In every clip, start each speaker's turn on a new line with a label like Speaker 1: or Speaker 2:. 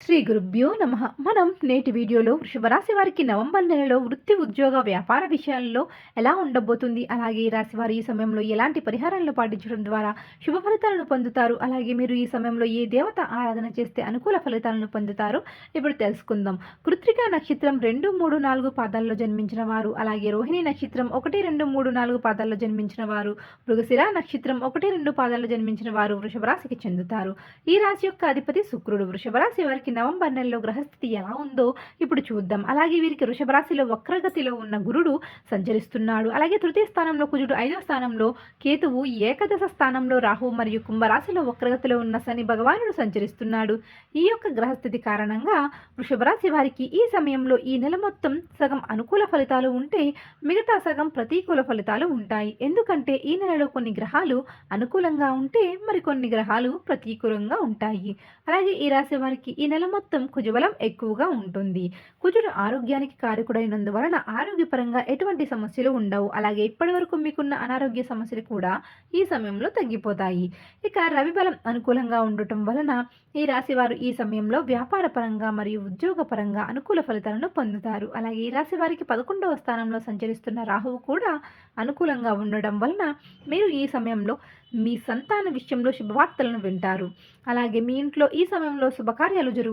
Speaker 1: శ్రీ గురుభ్యో నమ. మనం నేటి వీడియోలో వృషభరాశి వారికి నవంబర్ నెలలో వృత్తి ఉద్యోగ వ్యాపార విషయాల్లో ఎలా ఉండబోతుంది అలాగే ఈ రాశి వారు ఈ సమయంలో ఎలాంటి పరిహారాలను పాటించడం ద్వారా శుభ ఫలితాలను పొందుతారు అలాగే మీరు ఈ సమయంలో ఏ దేవత ఆరాధన చేస్తే అనుకూల ఫలితాలను పొందుతారు ఇప్పుడు తెలుసుకుందాం. కృత్రిక నక్షత్రం రెండు మూడు నాలుగు పాదాల్లో జన్మించిన వారు అలాగే రోహిణి నక్షత్రం ఒకటి రెండు మూడు నాలుగు పాదాల్లో జన్మించిన వారు మృగశిర నక్షత్రం ఒకటి రెండు పాదాల్లో జన్మించిన వారు వృషభరాశికి చెందుతారు. ఈ రాశి యొక్క అధిపతి శుక్రుడు. వృషభరాశి వారికి వారికి నవంబర్ నెలలో గ్రహస్థితి ఎలా ఉందో ఇప్పుడు చూద్దాం. అలాగే వీరికి వృషభరాశిలో వక్రగతిలో ఉన్న గురుడు సంచరిస్తున్నాడు. అలాగే తృతీయ స్థానంలో కుజుడు ఐదవ స్థానంలో కేతువు ఏకదశ స్థానంలో రాహు మరియు కుంభరాశిలో వక్రగతిలో ఉన్న శని భగవానుడు సంచరిస్తున్నాడు. ఈ యొక్క గ్రహస్థితి కారణంగా వృషభరాశి వారికి ఈ సమయంలో ఈ నెల మొత్తం సగం అనుకూల ఫలితాలు ఉంటే మిగతా సగం ప్రతికూల ఫలితాలు ఉంటాయి. ఎందుకంటే ఈ నెలలో కొన్ని గ్రహాలు అనుకూలంగా ఉంటే మరికొన్ని గ్రహాలు ప్రతికూలంగా ఉంటాయి. అలాగే ఈ రాశి వారికి ఈ నెల మొత్తం కుజబలం ఎక్కువగా ఉంటుంది. కుజుడు ఆరోగ్యానికి కారకుడైనందువలన ఆరోగ్యపరంగా ఎటువంటి సమస్యలు ఉండవు. అలాగే ఇప్పటి వరకు మీకున్న అనారోగ్య సమస్యలు కూడా ఈ సమయంలో తగ్గిపోతాయి. ఇక రవి బలం అనుకూలంగా ఉండటం వలన ఈ రాశి వారు ఈ సమయంలో వ్యాపార పరంగా మరియు ఉద్యోగ పరంగా అనుకూల ఫలితాలను పొందుతారు. అలాగే ఈ రాశి వారికి పదకొండవ స్థానంలో సంచరిస్తున్న రాహువు కూడా అనుకూలంగా ఉండడం వలన మీరు ఈ సమయంలో మీ సంతాన విషయంలో శుభవార్తలను వింటారు. అలాగే మీ ఇంట్లో ఈ సమయంలో శుభకార్యాలు జరుగుతాయి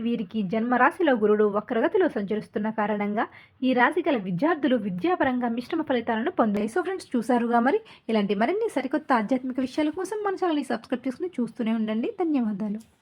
Speaker 1: వీరికి జన్మరాశిలో గురుడు వక్రగతిలో సంచరిస్తున్న కారణంగా ఈ రాశి గల విద్యార్థులు విద్యాపరంగా మిశ్రమ ఫలితాలను పొందాయి. సో ఫ్రెండ్స్ చూసారుగా మరి? ఇలాంటి మరిన్ని సరికొత్త ఆధ్యాత్మిక విషయాల కోసం మన ఛానల్ని సబ్స్క్రైబ్ చేసుకుని చూస్తూనే ఉండండి. ధన్యవాదాలు.